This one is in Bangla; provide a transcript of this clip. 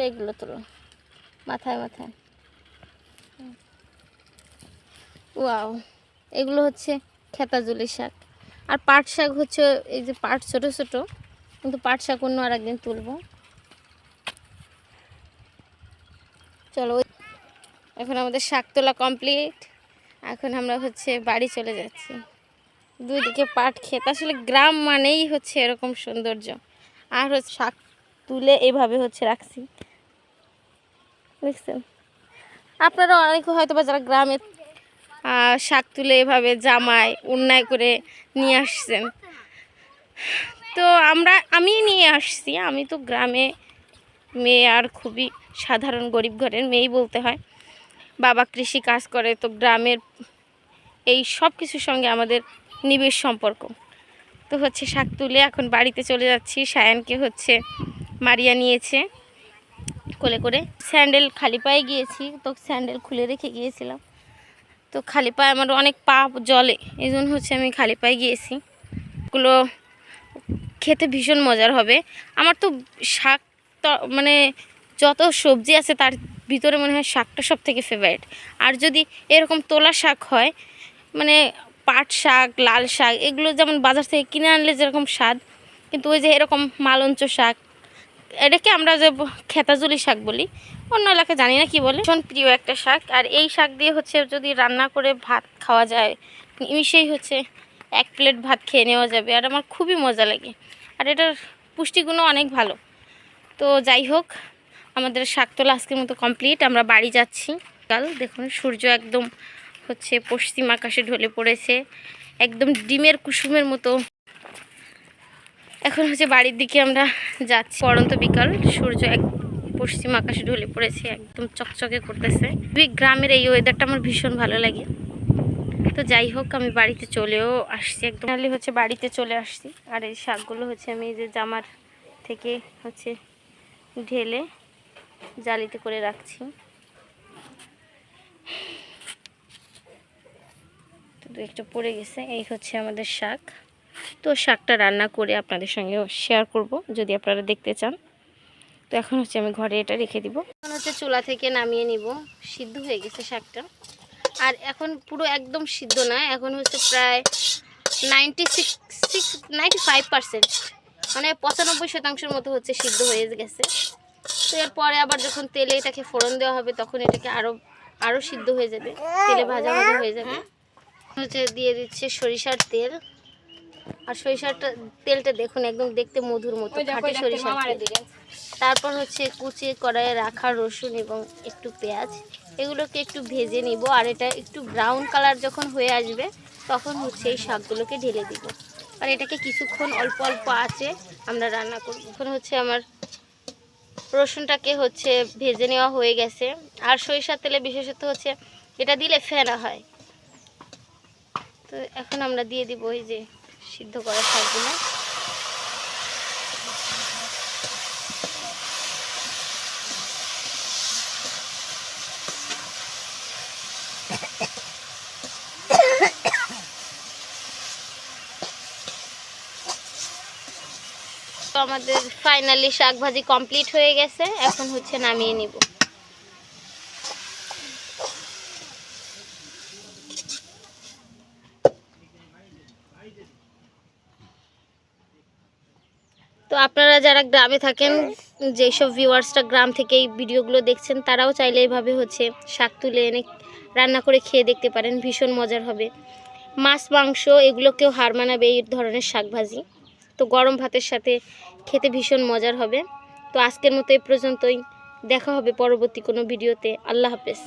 করে এগুলো তোলো। মাথায় মাথায়। ওয়াও, এগুলো হচ্ছে খেতাজুলি শাক। আর পাট শাক হচ্ছে এই যে পাট ছোট ছোট, কিন্তু পাট শাক অন্য আর একদিন তুলবো। চলো এখন আমাদের শাক তোলা কমপ্লিট। এখন আমরা হচ্ছে বাড়ি চলে যাচ্ছি। দুই দিকে পাট ক্ষেত। আসলে গ্রাম মানেই হচ্ছে এরকম সৌন্দর্য। আর হচ্ছে শাক তুলে এভাবে হচ্ছে রাখছি। দেখছেন? আপনারা অনেকে হয়তো বা যারা গ্রামে শাক তুলে এভাবে জামায় অন্যায় করে নিয়ে আসছেন। তো আমরা, আমি নিয়ে আসছি, আমি তো গ্রামে মেয়ে আর খুবই সাধারণ গরিব ঘরের মেয়েই বলতে হয়। বাবা কৃষি কাজ করে, তো গ্রামের এই সব কিছুর সঙ্গে আমাদের নিবিড় সম্পর্ক। তো হচ্ছে শাক তুলে এখন বাড়িতে চলে যাচ্ছি, সায়ানকে হচ্ছে মারিয়া নিয়েছে। কোলে করে স্যান্ডেল খালি পায়ে গিয়েছি, তো স্যান্ডেল খুলে রেখে গিয়েছিলাম। তো খালি পায়ে আমার অনেক পা জলে এই জন্য হচ্ছে আমি খালি পায়ে গিয়েছি। ওগুলো খেতে ভীষণ মজার হবে। আমার তো শাক মানে যত সবজি আছে তার ভিতরে মনে হয় শাকটা সব থেকে ফেভারিট আর যদি এরকম তোলা শাক হয় মানে পাট শাক, লাল শাক, এগুলো যেমন বাজার থেকে কিনে আনলে যেরকম স্বাদ, কিন্তু ওই যে এরকম মালঞ্চ শাক এটাকে আমরা যে খেতাজুলি শাক বলি, অন্য এলাকায় জানি না কি বলে। ভীষণ প্রিয় একটা শাক। আর এই শাক দিয়ে হচ্ছে যদি রান্না করে ভাত খাওয়া যায়, নিমিশেই হচ্ছে এক প্লেট ভাত খেয়ে নেওয়া যাবে। আর আমার খুবই মজা লাগে। আর এটার পুষ্টিগুণও অনেক ভালো। তো যাই হোক, আমাদের শাক তোলা আজকের মতো কমপ্লিট আমরা বাড়ি যাচ্ছি। কাল দেখুন, সূর্য একদম হচ্ছে পশ্চিম আকাশে ঢলে পড়েছে। একদম ডিমের কুসুমের মতো। এখন হচ্ছে বাড়ির দিকে আমরা যাচ্ছি। পরন্ত বিকাল, সূর্য এক পশ্চিম আকাশে ঢলে পড়েছে, একদম চকচকে করতেছে। দুই গ্রামের এই ওয়েদারটা আমার ভীষণ ভালো লাগে। তো যাই হোক, আমি বাড়িতে চলেও আসছি একদম। হচ্ছে বাড়িতে চলে আসছি। আর এই শাকগুলো হচ্ছে আমি যে জামার থেকে হচ্ছে ঢেলে জালিতে করে রাখছি। তো একটা পড়ে গেছে। এই হচ্ছে আমাদের শাক। তো শাকটা রান্না করে আপনাদের সঙ্গে শেয়ার করব, যদি আপনারা দেখতে চান। তো এখন হচ্ছে আমি ঘরে এটা রেখে দিব। এখন হচ্ছে চুলা থেকে নামিয়ে নিব, সিদ্ধ হয়ে গেছে শাকটা। আর এখন পুরো একদম সিদ্ধ না, এখন হচ্ছে প্রায় ninety six six ninety five percent মানে পঁচানব্বই শতাংশের মতো হচ্ছে সিদ্ধ হয়ে গেছে। তো এরপরে আবার যখন তেলে এটাকে ফোড়ন দেওয়া হবে, তখন এটাকে আরও আরও সিদ্ধ হয়ে যাবে, তেলে ভাজা ভাজা হয়ে যাবে। হচ্ছে দিয়ে দিচ্ছে সরিষার তেল। আর সরিষারটা তেলটা দেখুন একদম দেখতে মধুর মতো খাঁটি সরিষার তেল। তারপর হচ্ছে কুচি কড়াইয়ে রাখা রসুন এবং একটু পেঁয়াজ। এগুলোকে একটু ভেজে নিব আর এটা একটু ব্রাউন কালার যখন হয়ে আসবে তখন হচ্ছে এই শাকগুলোকে ঢেলে দিব। আর এটাকে কিছুক্ষণ অল্প অল্প আছে আমরা রান্না করব। এখন হচ্ছে আমার রসুনটাকে হচ্ছে ভেজে নেওয়া হয়ে গেছে। আর সরিষার তেলে বিশেষত হচ্ছে এটা দিলে ফেনা হয়। তো এখন আমরা দিয়ে দিব ওই যে সিদ্ধ করা শাকগুলো আমাদের ফাইনালি শাক ভাজি কমপ্লিট হয়ে গেছে। এখন হচ্ছে নামিয়ে নিব। তো আপনারা যারা গ্রামে থাকেন, যেসব ভিউয়ার্সটা গ্রাম থেকে এই ভিডিওগুলো দেখছেন, তারাও চাইলে এইভাবে হচ্ছে শাক তুলে এনে রান্না করে খেয়ে দেখতে পারেন, ভীষণ মজার হবে। মাছ, মাংস এগুলোকেও হার মানাবে এই ধরনের শাক ভাজি তো গরম ভাতের সাথে খেতে ভীষণ মজার হবে। তো আজকের মতো এই পর্যন্তই। দেখা হবে পরবর্তী কোনো ভিডিওতে। আল্লাহ হাফেজ।